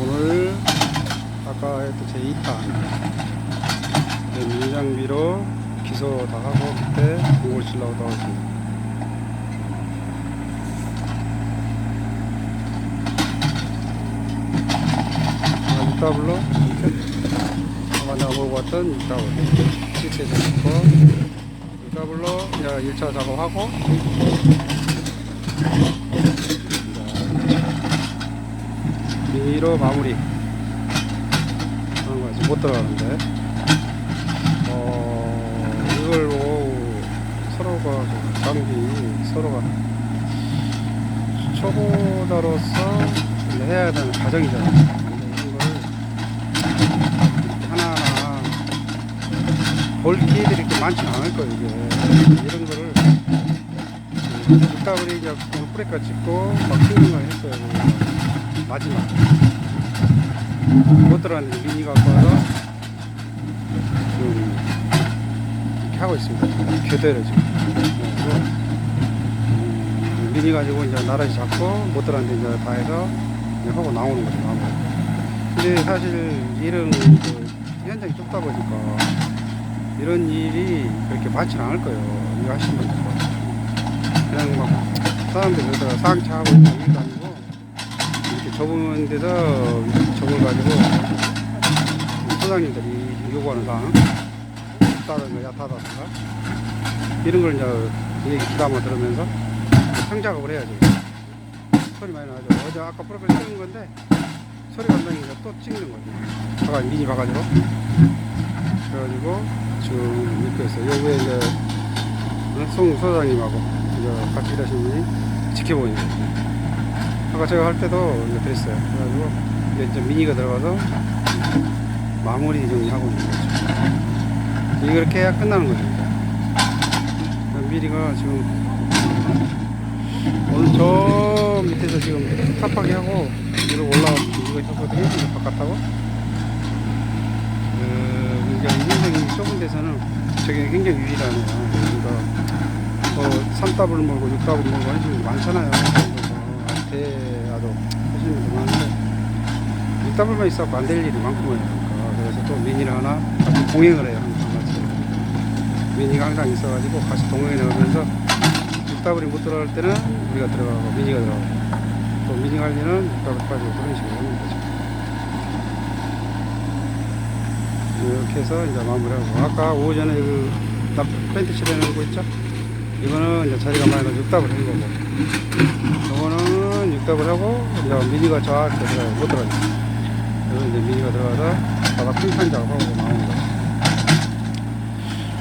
오늘 아까 했던 제 2탄 민장비로 기소 다 하고 그때 공을 치려고 나왔습니다. 아, 육다블로? 이렇게? 아까 내가 보고 왔던 육다블 실제 잡고. 육다블로 이제 1차 작업하고 미로 마무리. 하는 거지 못 들어가는데. 어 이걸 보고 서로가 좀 장비 서로가 초보자로서 해야 되는 과정이잖아 볼 기회들이 이렇게 많지는 않을 거예요 이게. 이런 거를 육다블이 이제 브레이크 찍고 막 튀는 거 했어요. 마지막. 못 들어갔는데 미니 갖고 와서 이렇게 하고 있습니다. 교대로 지금. 그리고 음, 미니 가지고 이제 나란히 잡고 못 들어갔는데 이제 다 해서 이제 하고 나오는 거죠 나오고 근데 사실 이런 그 현장이 좁다 보니까 이런 일이 그렇게 많지는 않을 거예요. 이거 하시는 분들 그냥 막 사람들 여기다가 상차하고 일도 아 좁은 데서 저걸 가지고 소장님들이 요구하는 사항 다른 거 야타다든가 이런 걸 이제 얘기 기담아 들으면서 상작업을 해야죠 소리 많이 나죠. 어제 아까 프로필 찍은 건데 소리가 안 나니까 또 찍는 거죠. 바가 미니 바가지로 그래가지고 지금 이렇게 해서 요 위에 이제 송 소장님하고 이제 같이 일하시는 분이 지켜보고 있는 거죠 아까 제가 할 때도 이제 그랬어요. 그래가지고 이제 미니가 들어가서 마무리 정리하고 있는 거죠. 이게 그렇게 해야 끝나는 거죠. 미리가 지금 오늘 저 밑에서 지금 탑하게 하고 위로 올라가고 이거 있었거든요. 이거 바깥하고. 그, 그러니까 굉장히 좁은 데서는 저게 굉장히 유일하네요. 그러니까 뭐 3답을 몰고 6답을 몰고 하는 분이 많잖아요. 대화도 하시는 분들 많은데 6답을만 있어도 안될 일이. 그러니까 그래서 또 미니를 하나 같이 동행을 해요. 항상 같이. 미니가 항상 있어가지고 같이 동행을 하면서 6답을이 못 들어갈 때는 우리가 들어가고 미니가 들어가고 또 미니가 할 때는 6답을 빠지고 그런 식으로 하는 거죠. 이렇게 해서 이제 마무리하고 아까 오전에 그나 펜트 칠해놓은 거 있죠? 이거는 이제 자리가 많이 나서 6답을 한 거고 6답을 하고 이제 미니가 저한테 들어가요 못 들어가요. 그래서 이제 미니가 들어가서 바닥 평판 작업하고 나오는 거죠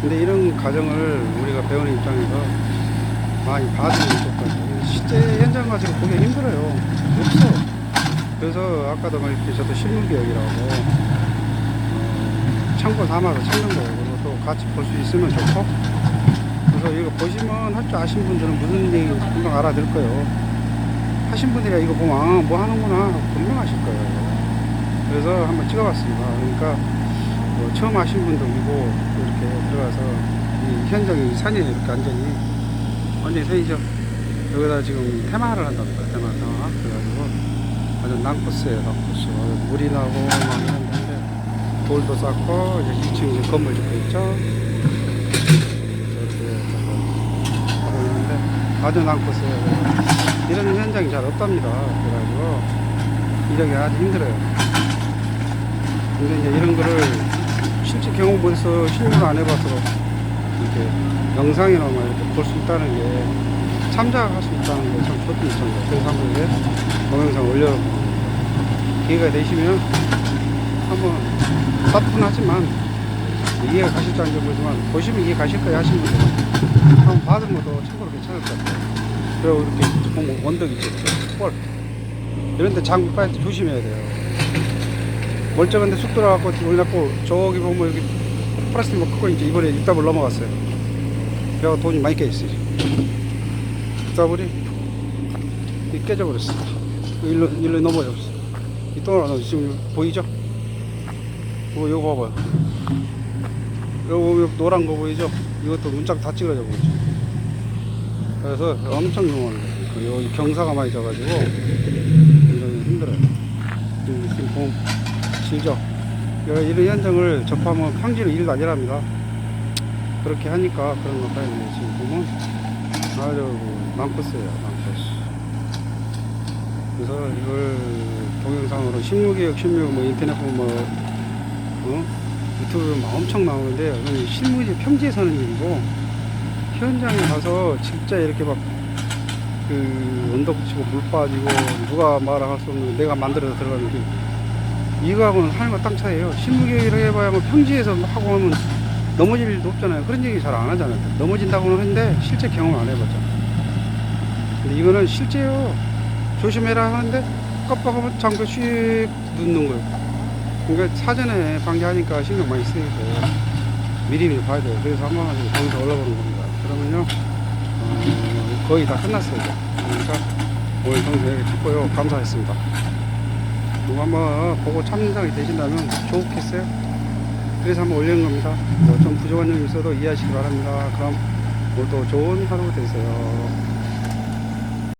근데 이런 과정을 우리가 배우는 입장에서 많이 봐주면 좋거든요. 실제 현장 가지고 보기 힘들어요. 없어. 그래서 아까도 말했듯이 저도 실물교육이라고 어, 참고 삼아서 찾는 거예요. 그리고 또 같이 볼 수 있으면 좋고. 그래서 이거 보시면 할 줄 아신 분들은 무슨 얘기인지 금방 알아들 거예요. 하신 분들이 이거 보면 아, 뭐 하는구나 분명 하실 거예요. 그래서 한번 찍어봤습니다. 그러니까 뭐 처음 하신 분도 있고 이렇게 들어가서 이 현장이 산에 이렇게 완전히 완전히 산이죠. 여기다 지금 테마를 한답니다. 테마 테마. 그래가지고 완전 난코스예요. 난코스. 물이 나고 막 이런 건데 돌도 쌓고 이제 2층 이제 건물 짓고 있죠. 이렇게 하고 있는데 아주 난코스예요. 이런 현장이 잘 없답니다. 그래가지고 이러기 아주 힘들어요. 근데 이제 이런 거를 실제 경험 못해서 실무를 안 해봐서 이렇게 영상이나 막 이렇게 볼 수 있다는 게 참작할 수 있다는 게 참 좋은 일입니다. 그래서 한번 이제 동영상 올려 기회가 되시면 한번 사뿐하지만 이해가 가실 줄 알지 모르지만 보시면 이해 가실 거예요 하신 분들 한번 받은 것도 참고로 괜찮을 것 같아요 그리고 이렇게 원덕 있죠. 뻘 이런 데 장비 빠질 때 조심해야 돼요. 멀쩡한데 쑥 들어가고 올려놓고 저기 보면 여기 플라스틱 뭐 크고 이제 이번에 육답을 넘어갔어요. 그래서 돈이 많이 깨있어요. 육답을이 깨져버렸어 일로 일로 넘어졌어 이 동안 지금 보이죠? 이거 이거 봐봐요. 요 노란 거 보이죠? 이것도 문짝 다 찌그러져 보이죠? 그래서 엄청 용한 거예요. 여기 경사가 많이 져가지고 굉장히 힘들어요. 지금 지금 질죠. 이런 현장을 접하면 평지는 일도 아니랍니다. 그렇게 하니까 그런 것 같아요. 지금 보면 아주 많겠어요. 많겠어. 그래서 이걸 동영상으로 16개역 16, 뭐 인터넷 보면 뭐, 어? 유튜브 막 엄청 나오는데 실무지 평지에 사는 일이고 현장에 가서 진짜 이렇게 막 그 언덕 붙이고 물 빠지고 누가 말을 할수 없는 내가 만들어서 들어가는 게 이거하고는 하늘과 땅 차이에요. 실무계획을 해봐야 뭐 평지에서 뭐 하고 하면 넘어질 일도 없잖아요. 그런 얘기 잘 안 하잖아요. 넘어진다고는 하는데 실제 경험 안 해봤잖아. 근데 이거는 실제요. 조심해라 하는데 깜빡하면 장비 슉 눕는 거예요. 그러니까 사전에 방지하니까 신경 많이 쓰이고 미리미리 봐야 돼요. 그래서 한번 거기서 올라보는 겁니다. 그러면요 어, 거의 다. 이제. 그러니까 오늘 여기 찍고요. 감사했습니다. 이거 한번 보고 참석이 되신다면 좋겠어요. 그래서 한번 올리는 겁니다. 뭐 좀 부족한 점이 있어도 이해하시기 바랍니다. 그럼 모두 좋은 하루 되세요.